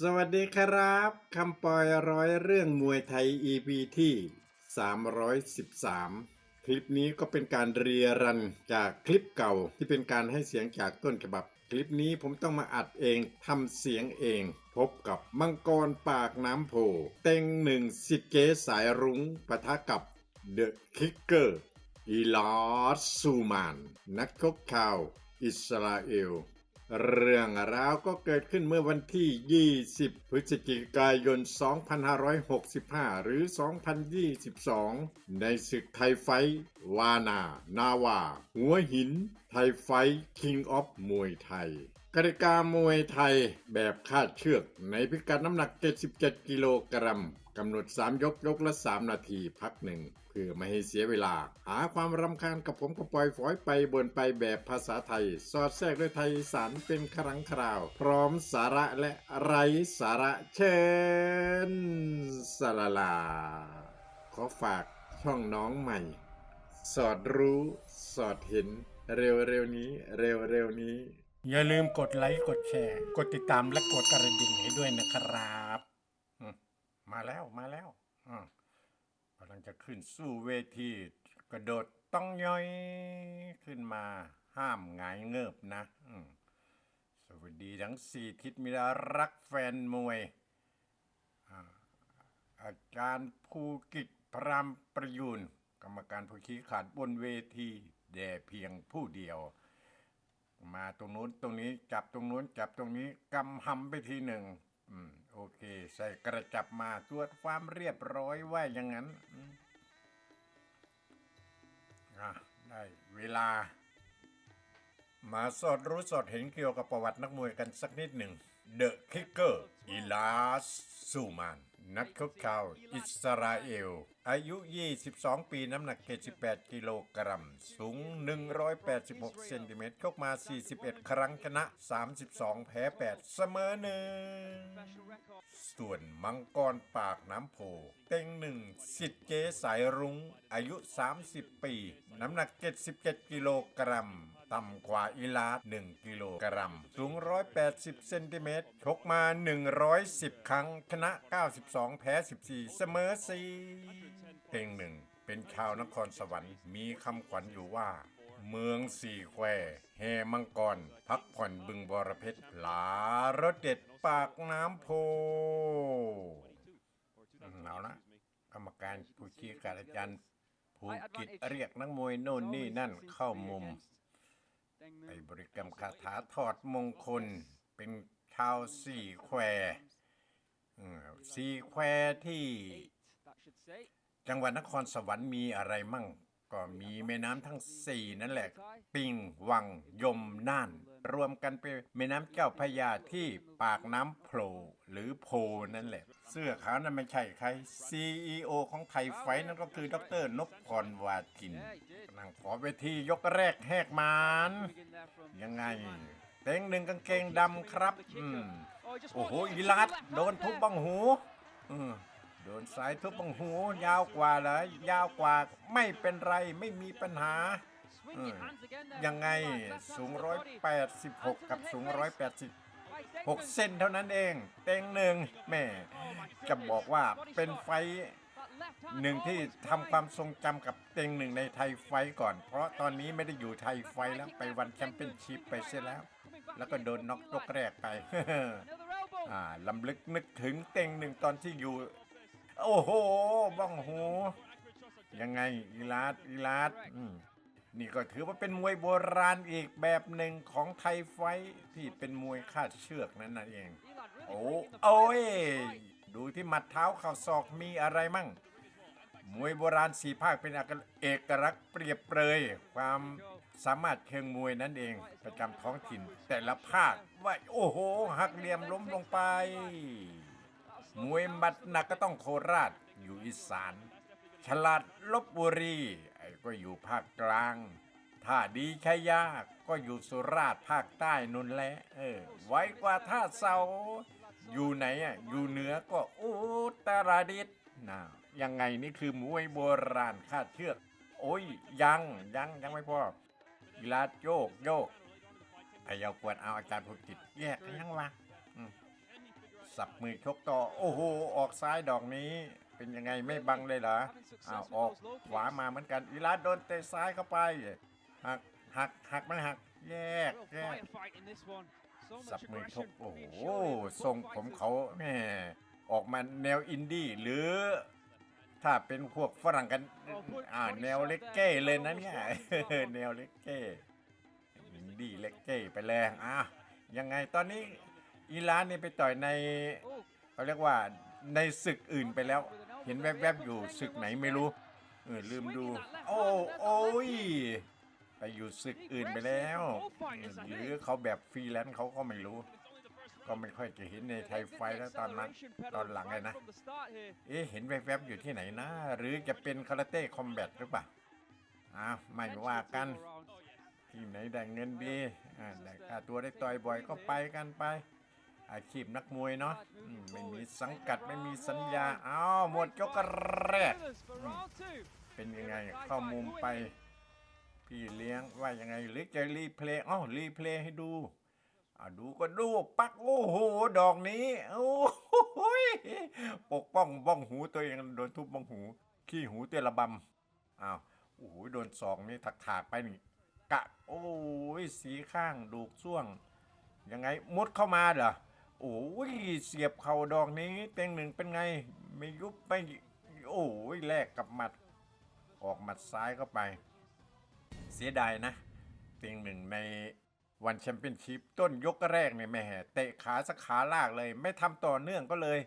สวัสดีครับคำปอยร้อยเรื่องมวยไทย EP ที่ 313 คลิปนี้ก็เป็นการเรียรันจากคลิปเก่าที่เป็นการให้เสียงจากต้นฉบับ คลิปนี้ผมต้องมาอัดเองทำเสียงเอง พบกับมังกรปากน้ำโพเต็งหนึ่งสิเกสายรุ้งปะทะกับเดอะคิกเกอร์อีลอสซูมาน นักชกข่าว อิสราเอล เรื่องราวก็เกิดขึ้นเมื่อวันที่ 20 พฤศจิกายน 2565 หรือ 2022 ในศึกไทยไฟท์วานานาวา หัวหิน ไทยไฟคิงออฟมวยไทยกติกามวยไทยแบบคาดเชือกในพิกัดน้ำหนัก 77 กิโลกรัม กำหนด 3 ยกยกละ 3 นาทีพักหนึ่งเพื่อไม่ให้เสียเวลา หาความรำคาญกับผมก็ปล่อยฝอยไปบนไปแบบภาษาไทย สอดแทรกด้วยไทยสารเป็นครั้งคราว พร้อมสาระและไรสาระเชิญสลาลา ขอฝากช่องน้องใหม่ สอดรู้ สอดเห็น เร็วๆนี้ เร็วๆนี้ อย่าลืมกดไลค์กดแชร์ กดติดตามและกดกระดิ่งให้ด้วยนะครับ มาแล้วมาแล้วกำลังจะขึ้นสู้เวทีกระโดดต้องย่อยขึ้นมาห้ามหงายเงิบนะสวัสดีทั้งสี่ทิศมิตรรักแฟนมวยอาอาจารย์ภูกิจพรามประยูน กรรมการผู้ชี้ขาดบนเวทีแด่เพียงผู้เดียว มาตรงนู้นตรงนี้จับตรงนู้นจับตรงนี้กำหำไปทีหนึ่ง โอเค ใส่กระจับมาตรวจความเรียบร้อยว่าอย่างนั้นอะได้เวลา มาสอดรู้สอดเห็นเกี่ยวกับประวัตินักมวยกันสักนิดหนึ่งเดอะคิกเกอร์อีลาสซูมาน นักชกชาวอิสราเอล อายุ 22 ปีน้ำหนัก 78 กิโลกรัม สูง 186 เซนติเมตรชกมา 41 ครั้งชนะ 32 แพ้ 8 เสมอหนึ่งส่วนมังกรปากน้ำโพ เต็งหนึ่งสิทธิเจสายรุง้ง อายุ 30 ปี น้ำหนัก 77 กิโลกรัม ต่ำกว่าอีลาด1กิโลกรัม สูง 180 เซนติเมตร ชกมา 110 ครั้ง ชนะ 92 แพ้ 14 เสมอ4เต็งหนึ่ง เป็นชาวนครสวรรค์ มีคำขวัญอยู่ว่า เมืองสี่แควแห่มังกร พักผ่อนบึงบรเพชรหลารสเด็ดปากน้ำโพเอาละกรรมการผู้ชี้การอาจารย์ ภูกิจเรียกนักมวยโน่นนี่นั่นเข้ามุม ไปบริกรรมคาถาถอดมงคล เป็นชาวสี่แควอืมสี่แควที่จังหวัดนครสวรรค์มีอะไรมั่ง ก็มีแม่น้ำทั้งสี่นั่นแหละ ปิงวังยมน่าน รวมกันเป็นแม่น้ำเจ้าพระยาที่ปากน้ำโผล่หรือโพนั่นแหละ เสื้อขาวนั้นไม่ใช่ใคร CEO ของไทยไฟท์นั่นก็คือดรนพพรวาทินนั่งขอเวทียกแรกแหกมานยังไงเต็งหนึ่งกางเกงดำครับอืมโอ้โหอีลัดโดนทุบบังหูอืมโดนสายทุบบังหู ยาวกว่าเหรอยาวกว่าไม่เป็นไรไม่มีปัญหา ยังไงสูงร้อยแปดสิบหกกับสูงร้อยแปดสิบหกเซนเท่านั้นเอง เต็งหนึ่งแม่จะบอกว่าเป็นไฟท์หนึ่งที่ทำความทรงจำกับเต็งหนึ่งในไทยไฟท์ก่อน เพราะตอนนี้ไม่ได้อยู่ไทยไฟท์แล้วไปวันแชมเปี้ยนชิพไปเสียแล้ว แล้วก็โดนน็อกยกแรกไปอ่าลำลึกนึกถึงเต็งหนึ่งตอนที่อยู่ โอ้โหบ้องหู ยังไงอีลาดอีลาดอืม นี่ก็ถือว่าเป็นมวยโบราณอีกแบบหนึ่งของไทยไฟที่เป็นมวยคาดเชือกนั่นน่ะเอง โอ้โอ้ยดูที่หมัดเท้าเข่าศอกมีอะไรมั่ง มวยโบราณสีภาคเป็นเอกลักษณ์เปรียบเปรย ความสามารถเชิงมวยนั่นเอง ประจำท้องถิ่นแต่ละภาคว่าโอ้โห หักเหลี่ยมล้มลงไป มวยหมัดหนักก็ต้องโคราชอยู่อีสาน ฉลาดลบบุรี ก็อยู่ภาคกลาง ถ้าดีชัยยากก็อยู่สุราษฎร์ภาคใต้นุนแหละเออ ไว้กว่าท่าเสา อยู่ไหนอะ อยู่เหนือก็อุตรดิตถ์นะยังไงนี่คือมวยโบราณคาดเชือก โอ้ยยังยังยังไม่พอกีฬาโยกโยกไอ้ยาวปวดเอาอาจารย์ภูกิจแยกยังวะสับมือชกต่อ โอ้โห ออกซ้ายดอกนี้ เป็นยังไงไม่บังเลยเหรออ้าวออกขวามาเหมือนกันอีลาโดนเตะซ้ายเข้าไปหักหักหักไม่หักแยกแยกสับมือชกโอ้โหทรงผมเขาแม่ออกมาแนวอินดี้หรือถ้าเป็นพวกฝรั่งกันอ่าแนวเล็กเก้เลยนะเนี่ยแนวเล็กเก้อินดี้เล็กเก้ไปแรงอะยังไงตอนนี้อีรานนี่ไปต่อยในเขาเรียกว่าในศึกอื่นไปแล้ว เห็นแวบๆอยู่ศึกไหนไม่รู้เออลืมดู โอ้โอ้ยไปอยู่ศึกอื่นไปแล้วเออหรือเขาแบบฟรีแลนซ์เขาก็ไม่รู้ ก็ไม่ค่อยจะเห็นในไทยไฟท์แล้วตอนนั้นตอนหลังเลยนะ เอ๊ะเห็นแวบๆอยู่ที่ไหนนะ หรือจะเป็นคาราเต้คอมแบทหรือเปล่าอ้าวไม่ว่ากันทีมไหนได้เงินดีอ่าได้ค่าตัวได้ต่อยบ่อยก็ไปกันไป อาชีพนักมวยเนาะอืมไม่มีสังกัดไม่มีสัญญาอ้าวหมดยกแรกเป็นยังไงเข้ามุมไป พี่เลี้ยงว่ายังไงหรือจะรีเพลย์อ้าวรีเพลย์ให้ดูอ่าดูก็ดูปักโอ้โหดอกนี้โอ้โหยปกป้องบ้องหูตัวเองโดนทุบบ้องหู ขี้หูเตละบำอ้าวโอ้โหโดนสองนี่ถักถากๆไปนี่กะโอ้ยสีข้างดูกช่วง ยังไงมุดเข้ามาเหรอ โอ้ยเสียบเข่าดอกนี้เต็งหนึ่งเป็นไง ไม่ยุบไม่โอ้ยแลกกับหมัด ออกหมัดซ้ายเข้าไป เสียดายนะ เต็งหนึ่งในวันแชมเปี้ยนชิพต้นยกแรกเนี่ยแม่เตะขาสักขาลากเลย ไม่ทำต่อเนื่องก็เลย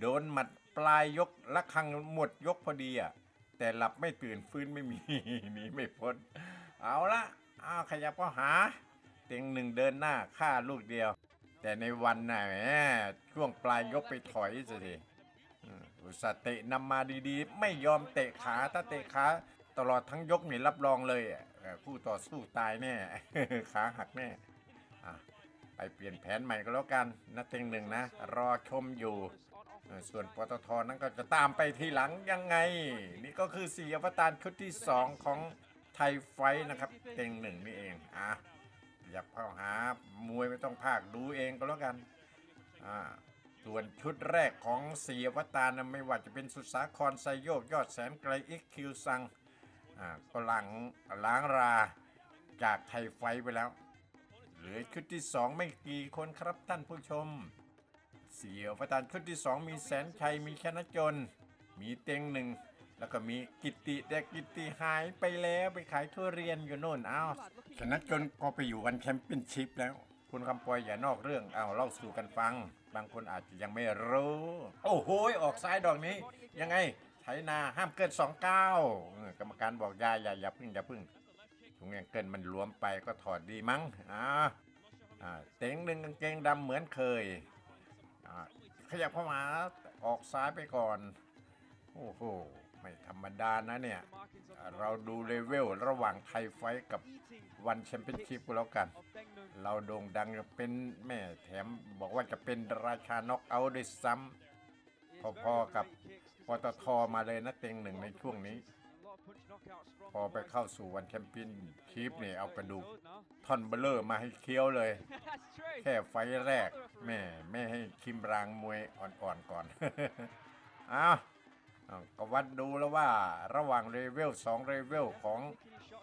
โดนหมัดปลายยกละคังหมดยกพอดีอะแต่หลับไม่ตื่นฟื้นไม่มีหนีไม่พ้น เอาละเอาขยับก็หา เต็งหนึ่งเดินหน้าฆ่าลูกเดียว แต่ในวันน่ะแหมช่วงปลายยกไปถอยสิทีอุตสาเตะนำมาดีๆ ไม่ยอมเตะขาถ้าเตะขาตลอดทั้งยกนี่รับรองเลยอะเอ่อคู่ต่อสู้ตายแน่ ขาหักแน่อะไปเปลี่ยนแผนใหม่ก็แล้วกันนะเต็งหนึ่งนะ รอชมอยู่ ส่วนปตทนั้นก็จะตามไปทีหลังยังไง นี่ก็คือสีอวตารชุดที่ 2 ของไทยไฟท์นะครับ เต็งหนึ่งนี่เองอะ อยากเข้าหามวยไม่ต้องภาคดูเองก็แล้วกันอ่าส่วนชุดแรกของเสี่อวตานะไม่ว่าจะเป็นสุสาครไซโยกยอดแสนไกลอิกคิวซังอ่าก็หลังล้างราจากไทยไฟไปแล้ว เหลือชุดที่2ไม่กี่คนครับท่านผู้ชม เสียวประธานชุดที่สองมีแสนชัยมีชนะจน มีเต็งหนึ่ง แล้วก็มีกิติแต่กิติหายไปแล้วไปขายทุเรียนอยู่โน่นอ้าวชนะจนก็ไปอยู่วันแชมเปี้ยนชิพแล้ว คุณคำปอยอย่านอกเรื่องเอาเล่าสู่กันฟัง บางคนอาจจะยังไม่รู้ โอ้โหออกซ้ายดอกนี้ ยังไงไถนาห้ามเกินสองเก้ากรรมการบอกยาอย่าอย่าพึ่งอย่าพึ่งถุงยังเกินมันหลวมไปก็ถอดดีมั้งอ่าอ่าเต็งหนึ่งกางเกงดำเหมือนเคยอ่าขยับเข้ามาออกซ้ายไปก่อน โอ้โห ไม่ธรรมดานะเนี่ย เราดูเลเวลระหว่างไทยไฟกับวันแชมเปี้ยนชิพก็แล้วกัน เราโด่งดังเป็นแม่แถมบอกว่าจะเป็นราชาน็อกเอาท์ด้วยซ้ำพอๆกับปตทมาเลยนะเต็งหนึ่งในช่วงนี้ พอไปเข้าสู่วันแชมเปี้ยนชิพเนี่ยเอากระดูกท่อนเบลเลอร์มาให้เคี้ยวเลย แค่ไฟแรกแม่ไม่ให้คิมรางมวยอ่อนๆก่อนอ้าวอ้าว ก็วัดดูแล้วว่าระหว่างเลเวล2เลเวลของ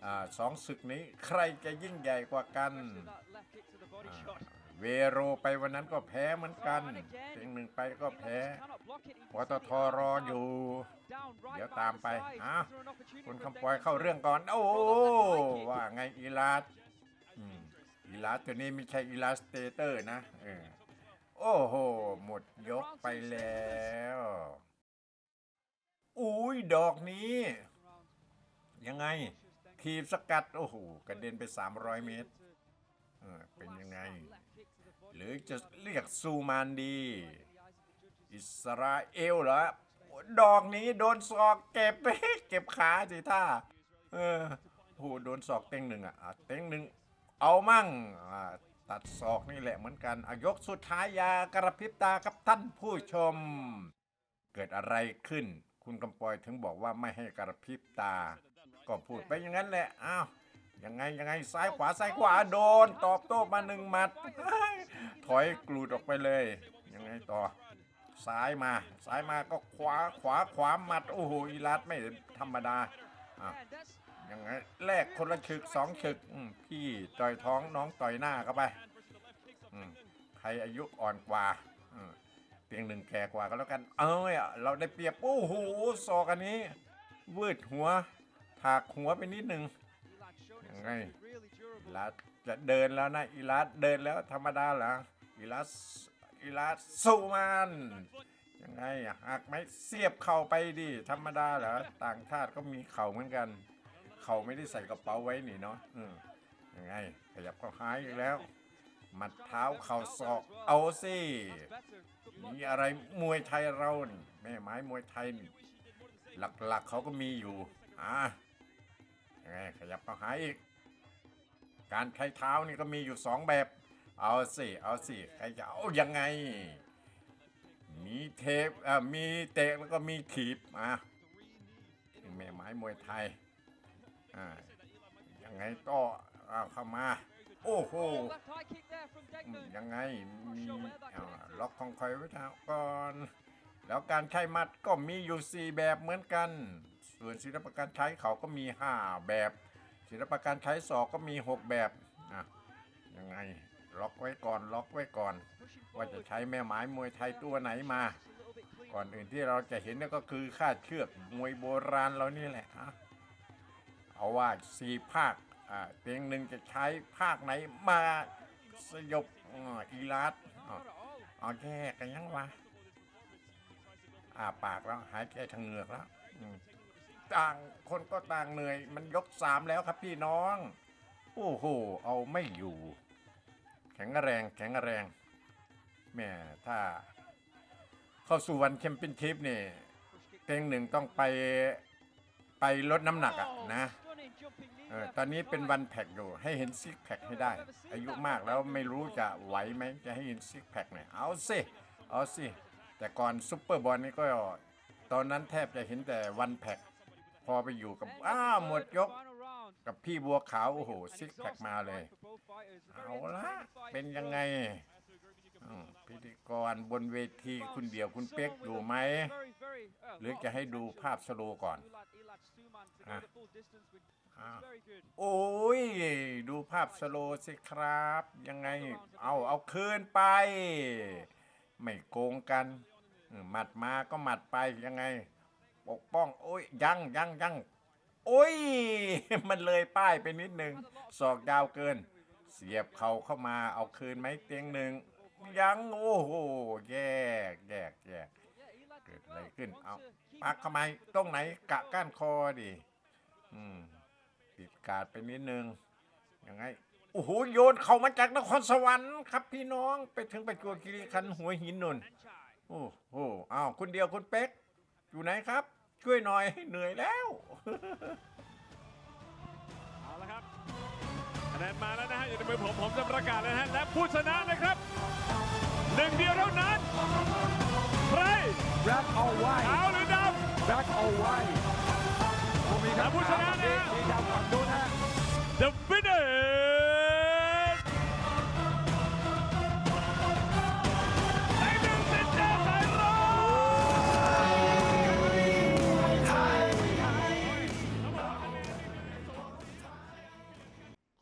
อสองศึกนี้ใครจะยิ่งใหญ่กว่ากัน เวโรไปวันนั้นก็แพ้เหมือนกันเพียงหนึ่งไปก็แพ้ปตทรออยู่ เดี๋ยวตามไปอ้าวคุณคำปอยเข้าเรื่องก่อน โอ้ว่าไงอีลาดอืมอีลาสตัวนี้ไม่ใช่อีลาสเตเตอร์นะ เออ โอ้โห หมดยกไปแล้ว ดอกนี้ ยังไงทีบสกัด โอ้โหกระเด็นไป 300 เมตร เป็นยังไง หรือจะเรียกซูมานดี อิสราเอลเหรอ ดอกนี้โดนศอกเก็บเก็บขาสิท่า เออโอ้โหโดนศอกเต็งหนึ่งอะ เต็งหนึ่ง เอามั่งตัดศอกนี่แหละเหมือนกันอยกสุดท้ายยากระพริบตาครับท่านผู้ชม เกิดอะไรขึ้น คุณกำปอยถึงบอกว่าไม่ให้กระพริบตา ก็พูดไปอย่างนั้นแหละอ้าวยังไงยังไงซ้ายขวาซ้ายขวาโดน ตอบโต้มาหนึ่งหมัด ถอยกลูดออกไปเลย ยังไงต่อซ้ายมาซ้ายมาก็ขวาขวาขวาหมัด โอ้โหอีรัดไม่ธรรมดาอะยังไงแลกคนละฉึกสองฉึกพี่ต่อยท้องน้องต่อยหน้าเข้าไปใครอายุอ่อนกว่า พียงหนึ่งแก่กว่าก็แล้วกัน เอ้ยเราได้เปรียบโอ้โหศอกอันนี้ วืดหัว ถากหัวไปนิดหนึ่งยังไงอีลัดจะเดินแล้วนะอีลัดเดินแล้วธรรมดาเหรออีลัดอีลัดสู้มันยังไงอะหักไหมเสียบเข่าไปดิธรรมดาเหรอต่างชาติก็มีเข่าเหมือนกัน เข่าไม่ได้ใส่กระเป๋าไว้นี่เนาะอืมยังไงขยับเข้าหายอีกแล้ว หมัดเท้าเข่าศอกเอาสิมีอะไรมวยไทยเราแม่ไม้มวยไทย หลักๆเขาก็มีอยู่อะยังไงขยับเข้าหายอีก การใช้เท้านี่ก็มีอยู่สองแบบ เอาสิเอาสิใครจะเอายังไง มีเทปเอ่อมีเตะแล้วก็มีถีบอะแม่ไม้มวยไทยอ่ายังไงก็เอาเข้ามา โอ้โหอืมยังไงมีอ่าล็อกของคอยไว้เท้าก่อน แล้วการใช้มัดก็มีอยู่สี่แบบเหมือนกัน ส่วนศิลปการใช้เขาก็มีห้าแบบ ศิลปการใช้ศอกก็มี 6 แบบอะยังไงล็อกไว้ก่อนล็อกไว้ก่อน ว่าจะใช้แม่ไม้มวยไทยตัวไหนมา ก่อนอื่นที่เราจะเห็นนั่นก็คือคาดเชือกมวยโบราณเรานี่แหละอะเอาว่าสี่ภาคอ่า เตียงหนึ่งจะใช้ภาคไหนมาสยบอีลัดอะเอแค่กันยังวะอ่าปากแล้วหายใจทางเหงือกแล้วต่างคนก็ต่างเหนื่อย มันยกสามแล้วครับพี่น้อง โอ้โห เอาไม่อยู่ แข็งแรง แข็งแรงแม่ถ้า เข้าสู่วันแชมเปี้ยนชิพนี่เต็งหนึ่งต้องไปไปลดน้ำหนักอะนะ ออตอนนี้เป็นวันแพ็กอยู่ ให้เห็นซิกแพคให้ได้ อายุมากแล้วไม่รู้จะไหวไหมจะให้เห็นซิกแพคเนี่ยเอาสิเอาสิแต่ก่อนซุปเปอร์บอลนี่ก็ตอนนั้นแทบจะเห็นแต่วันแพ็กพอไปอยู่กับอ้าหมดยก กับพี่บัวขาวโอ้โหซิกแพคมาเลย เอาละเป็นยังไงพิธีกรบนเวทีคุณเดียวคุณเป๊กอยู่ไหม หรือจะให้ดูภาพสโลว์ก่อนอะ อะโอ้ย ดูภาพสโลว์สิครับ ยังไง เอาเอาคืนไป ไม่โกงกันอืมหมัดมาก็หมัดไปยังไง ปกป้อง โอ้ย ยังยังยังโอ้ย มันเลยป้ายไปนิดนึงศอกยาวเกิน เสียบเข่าเข้ามาเอาคืนไหมเตียงหนึ่ง ยังโอ้โหแยกแยกแยก เกิดอะไรขึ้น เอาปักเข้ามตรงไหนกะก้านคอดิ อืม ติดการดไปนิดนึงยังไงโอ้โหโยนเข้ามาจากนครสวรรค์ครับพี่น้องไปถึงประจวบคีรีขันธ์หัวหินนนโอ้โหอ้าวคุณเดียวคุณเป๊กอยู่ไหนครับ ช่วยหน่อยเหนื่อยแล้วเอาละครับคะแนนมาแล้วนะฮะอยู่ในมือผมผมจะประกาศแล้วนะฮะและผู้ชนะนะครับหนึ่งเดียวเท่านั้นใคร Black or ขา white วหรือด Black or white ผมมีและคำผู้ชถามนะฝั่งนะนี้สีดำฝั่งนู้นฮะำ The winner ไอ้หนึ่งสินเจ้าสายรอ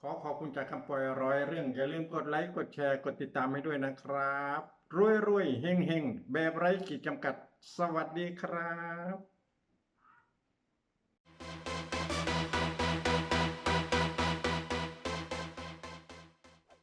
ขอขอบคุณจากคำปล่อยร้อยเรื่อง อย่าลืมกดไลค์กดแชร์กดติดตามให้ด้วยนะครับ รวยรวยเฮงเฮงแบบไร้ขีดจำกัด สวัสดีครับ